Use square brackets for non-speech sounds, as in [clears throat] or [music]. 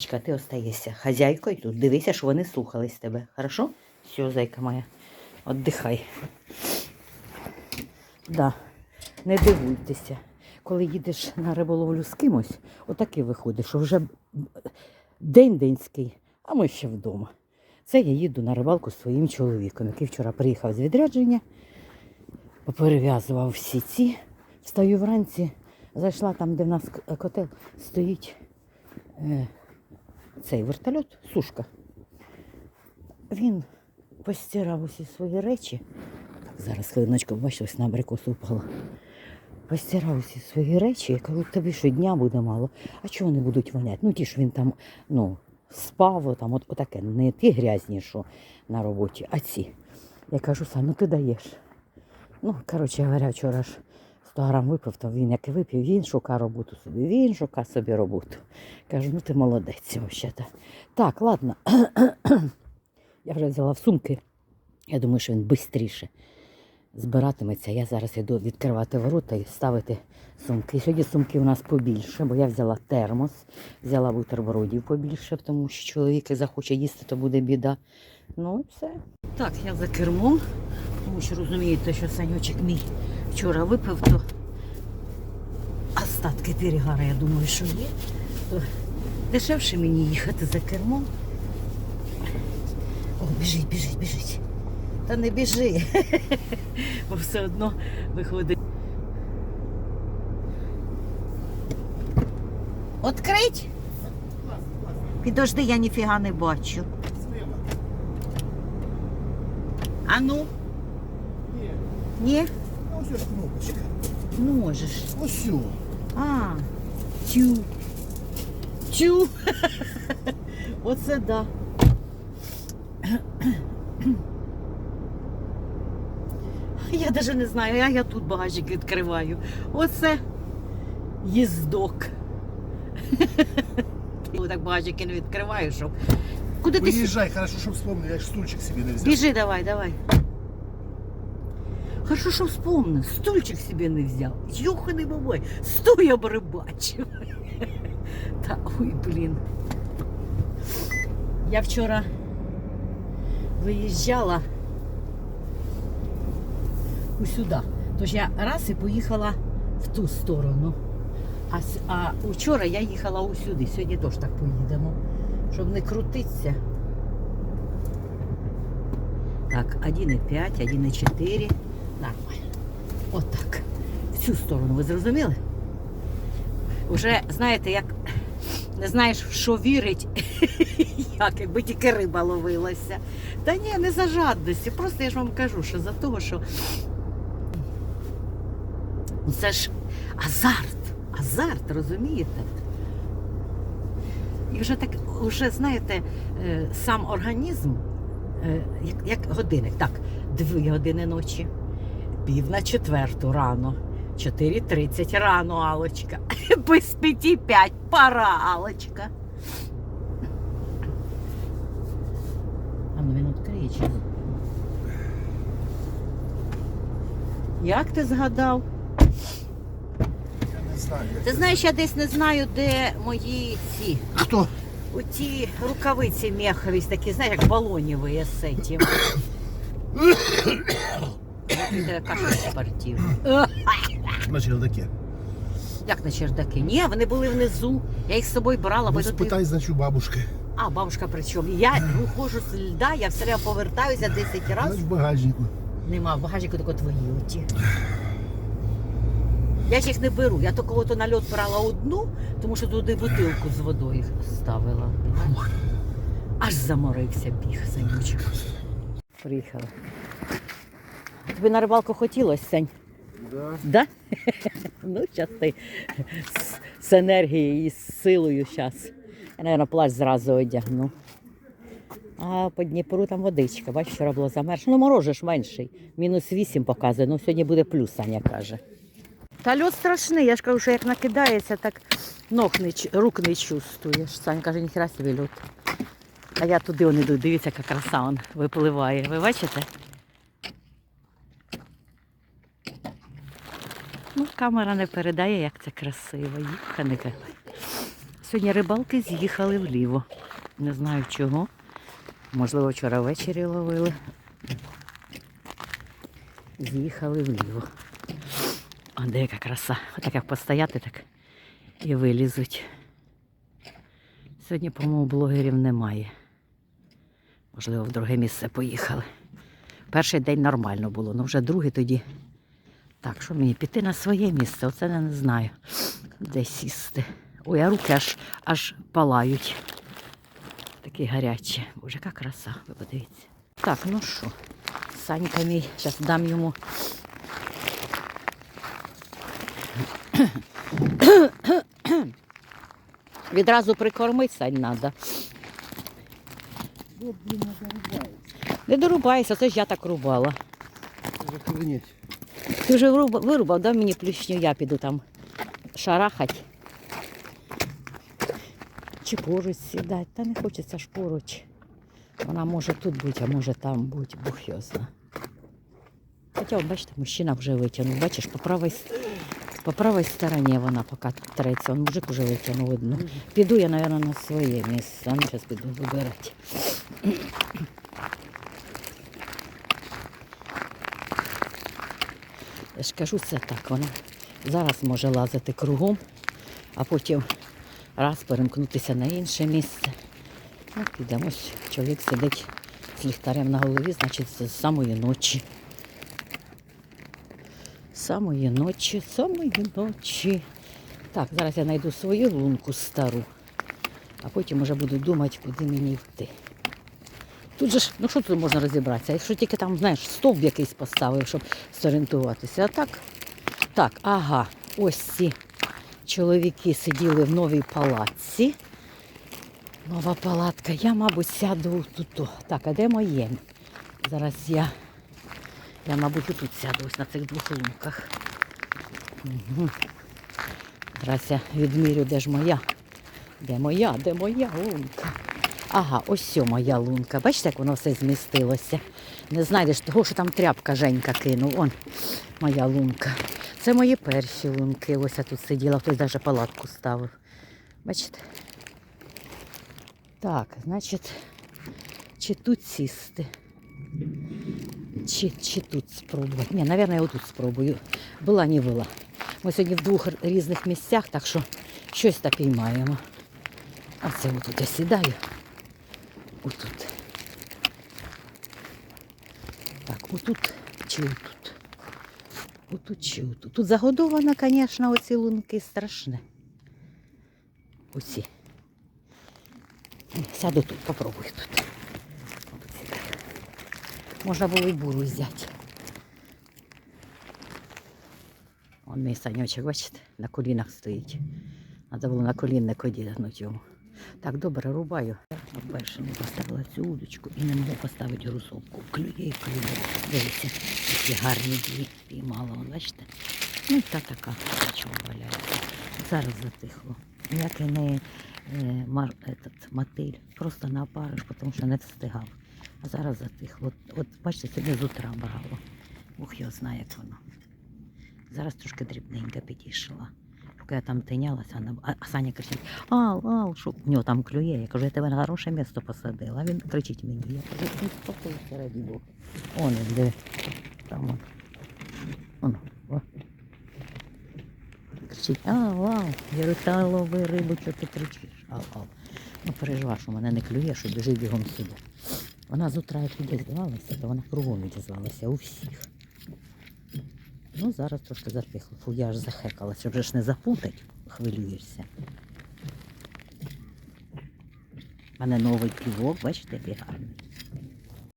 Чка, ти остаєшся хазяйкою тут. Дивися, що вони слухались тебе. Хорошо? Все, зайка моя. Отдихай. Да. Не дивуйтеся. Коли їдеш на риболовлю з кимось, отаки виходить, що вже день денський, а ми ще вдома. Це я їду на рибалку з своїм чоловіком, який вчора приїхав з відрядження, поперев'язував всі ці. Встаю вранці, зайшла там, де в нас котел, стоїть е, цей вертольот, сушка. Він постирав усі свої речі. Так, зараз хвилиночку, бачите, на абрикосу впала. Постирав усі свої речі, я кажу, тобі що дня буде мало. А чого вони будуть воняти? Ну ті ж він там, ну, спав, там, от, отаке, не ті грязні, що на роботі, а ці. Я кажу, Сань, ну ти даєш. Ну, коротше говоря, вчора ж 100 грам випив, то він як і випив, він шукає роботу собі, він шукає собі роботу. Кажу, ну ти молодець взагалі. Так, ладно. [clears throat] Я вже взяла в сумки. Я думаю, що він швидше збиратиметься. Я зараз йду відкривати ворота і ставити сумки. Сьогодні сумки у нас побільше, бо я взяла термос, взяла бутербродів побільше, тому що чоловік захоче їсти, то буде біда. Ну і все. Так, я за кермом, тому що розумієте, що санючок мій вчора випив, то остатки перегара, я думаю, що є. То дешевше мені їхати за кермом. О, біжить, біжить, біжить. Та не біжи. Бо все одно виходить. Открить? Підожди, я ніфіга не бачу. А ну? Ні? ось ось кнопочка. Можеш. Ось сю. А, тю. Тю. [laughs] Оце да. Я навіть не знаю, я, я тут багажник відкриваю. Оце їздок. [laughs] Так багажники не відкриваю, щоб. Куди ти Виїжджай, хорошо, що вспомнив, я ж стульчик собі не взяв. Біжи давай, давай. Хорошо, що вспомнив, стульчик собі не взяв. Йоханий бабой, стой обрибачив. Та [laughs] ой, блін. Я вчора виїжджала усюди. Тож я раз і поїхала в ту сторону. А, а вчора я їхала усюди. Сьогодні теж так поїдемо. Щоб не крутитися. Так, 1,5, 1,4. Нормально. Отак. В цю сторону, ви зрозуміли? Уже, знаєте, як не знаєш, в що вірить, [laughs] як, якби тільки риба ловилася. Та ні, не за жадності. Просто я ж вам кажу, що за того, що ну, це ж азарт. Азарт, розумієте? І вже так, вже знаєте, е, сам організм, е, як, як годинник, так, дві години ночі, пів на четверту рано, 4.30 рано, Алочка. [laughs] Без п'яті п'ять, пора, Алочка. А ну він відкриє? Як ти згадав? Я не знаю. Ти знаєш, я десь не знаю, де мої ці Хто? Оті рукавиці мехові, такі, знаєш, як балоніві з [coughs] цим. Це каша спортивна. На чердаке. Як на чердаки? Ні, вони були внизу. Я їх з собою брала, Ну, тут. спитай, значить, у бабушки. А, бабушка при чому? Я виходжу з льда, я все время повертаюся 10 Значить, разів. в багажнику. Нема, в багажнику тільки твої оті. Я ж їх не беру. Я тільки ото на льот брала одну, тому що туди бутилку з водою ставила. Аж заморився біг, Санючок. Приїхали. Тобі на рибалку хотілося, Сань? Да. Да? [laughs] ну, зараз ти з, з енергією і з силою зараз. Я, мабуть, плащ зразу одягну. А по Дніпру там водичка. Бачиш, вчора було замерзло. Ну, ж менший. Мінус 8 показує, ну сьогодні буде плюс, Саня каже. Та льод страшний, я ж кажу, що як накидається, так ног не, рук не чувствуєш. Саня каже, ніхера собі льод. А я туди он іду, дивіться, яка краса он випливає. Ви бачите? Ну, камера не передає, як це красиво. Їхане. Сьогодні рибалки з'їхали вліво. Не знаю чого. Можливо, вчора ввечері ловили. З'їхали вліво. А де яка краса. Отак як постояти, так і вилізуть. Сьогодні, по-моєму, блогерів немає. Можливо, в друге місце поїхали. Перший день нормально було, але вже другий тоді. Так, що мені піти на своє місце? Оце я не знаю. Де сісти. Ой, а руки аж, аж палають. Такі гарячі. Боже, яка краса, ви подивіться. Так, ну що, Санька мій, зараз дам йому. Відразу прикормить Сань треба. Не дорубайся, це ж я так рубала. Охренеть. Ти вже вирубав, дав мені плюшню, я піду там шарахать. Чи поруч сідати. Та не хочеться ж поруч. Вона може тут бути, а може там бути, Бог його зна. Хоча, бачите, мужчина вже витягнув. Бачиш, по правій, по правій стороні вона поки треться. Он мужик вже витягнув видно. Піду я, мабуть, на своє місце. Ну, зараз піду вибирати. Я ж кажу, це так. Вона зараз може лазити кругом, а потім раз перемкнутися на інше місце. Підемо. Ось чоловік сидить з ліхтарем на голові, значить, з самої ночі. Самої ночі, самої ночі. Так, зараз я знайду свою лунку стару, а потім вже буду думати, куди мені йти. Тут же ж, ну що тут можна розібратися? Якщо тільки там, знаєш, стовп якийсь поставив, щоб зорієнтуватися. А так, так, ага, ось ці чоловіки сиділи в новій палатці. Нова палатка. Я, мабуть, сяду тут. Так, а де моє? Зараз я, я, мабуть, тут сяду, ось на цих двох лунках. Угу. Зараз я відмірю, де ж моя. Де моя, де моя лунка? Ага, ось сьо моя лунка. Бачите, як воно все змістилося. Не знайдеш того, що там тряпка Женька кинув. Он моя лунка. Це мої перші лунки. Ось я тут сиділа, хтось навіть палатку ставив. Бачите? Так, значить, чи тут сісти? Чи, чи тут спробувати? Ні, мабуть, я отут спробую. Була, не була. Ми сьогодні в двох різних місцях, так що щось та піймаємо. А це отут я сідаю. Отут. Так, отут чи отут? Отут чи отут. Тут загодовано, звісно, оці лунки страшне. Оці. Сяду тут, попробую тут. Можна було і буру взяти. Он мій санючок, бачите, на колінах стоїть. Треба було на колінник одягнути йому. Так, добре, рубаю. По-перше, не поставила цю удочку і не можу поставити грузовку. Клює і клює. Дивіться, які гарні дві піймала, бачите? Ну, та така, чого валяється. Зараз затихло. Ніякий не е, мар, этот, мотиль, просто на опариш, тому що не встигав. А зараз затихло. От, от бачите, сьогодні з утра брало. Бог його знає, як воно. Зараз трошки дрібненько підійшла. Поки я там тинялася, а Саня кричить, ау, ау, що в нього там клює. Я кажу, я тебе на хороше місце посадила. А він кричить мені. Я кажу, не спокойся, раді Бога. Он, диви. Там он. Он, о. Кричить, ау, ау. Я говорю, та лови рибу, що ти кричиш? Ау, ау. Ну, переживай, що мене не клює, що біжить бігом сюди. Вона з утра як відізвалася, то вона кругом відізвалася у всіх. Ну, зараз трошки затихло. Фу, я аж захекалася, вже ж не запутать, хвилюєшся. У мене новий півок, бачите, який гарний.